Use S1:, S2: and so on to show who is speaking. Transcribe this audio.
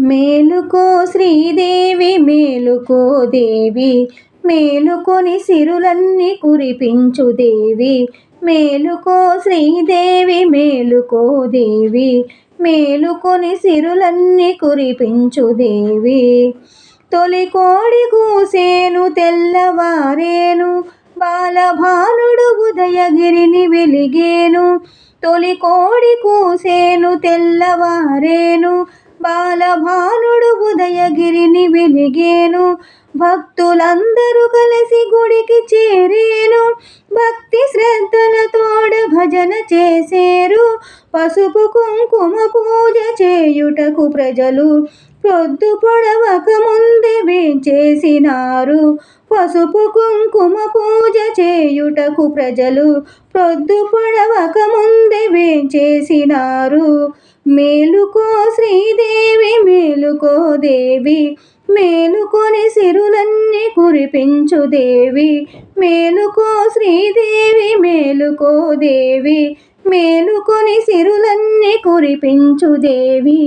S1: మేలుకో శ్రీదేవి మేలుకో దేవి. మేలుకొని సిరులన్నీ కురిపించు దేవి. మేలుకో శ్రీదేవి మేలుకో దేవి. మేలుకొని సిరులన్నీ కురిపించు దేవి. తొలి కోడి కూసేను తెల్లవారేను. బాలభానుడు ఉదయగిరిని వెలిగేను. తొలి కోడి కూసేను తెల్లవారేను. బాలభానుడు ఉదయగిరిని వెలిగేను. భక్తులందరూ కలిసి గుడికి చేరేను. భక్తి శ్రద్ధలతోడ భజన చేసేరు. పసుపు కుంకుమ పూజ చేయుటకు ప్రజలు ప్రొద్దు పొడవక ముందే వేంచేసినారు. పసుపు కుంకుమ పూజ చేయుటకు ప్రజలు ప్రొద్దు పొడవక ముందే వేంచేసినారు. మేలుకో శ్రీదేవి మేలుకో దేవి మేలుకొని సిరులన్నీ కురిపించు దేవి. మేలుకో శ్రీదేవి మేలుకో దేవి. మేలుకొని సిరులన్నీ కురిపించు దేవి.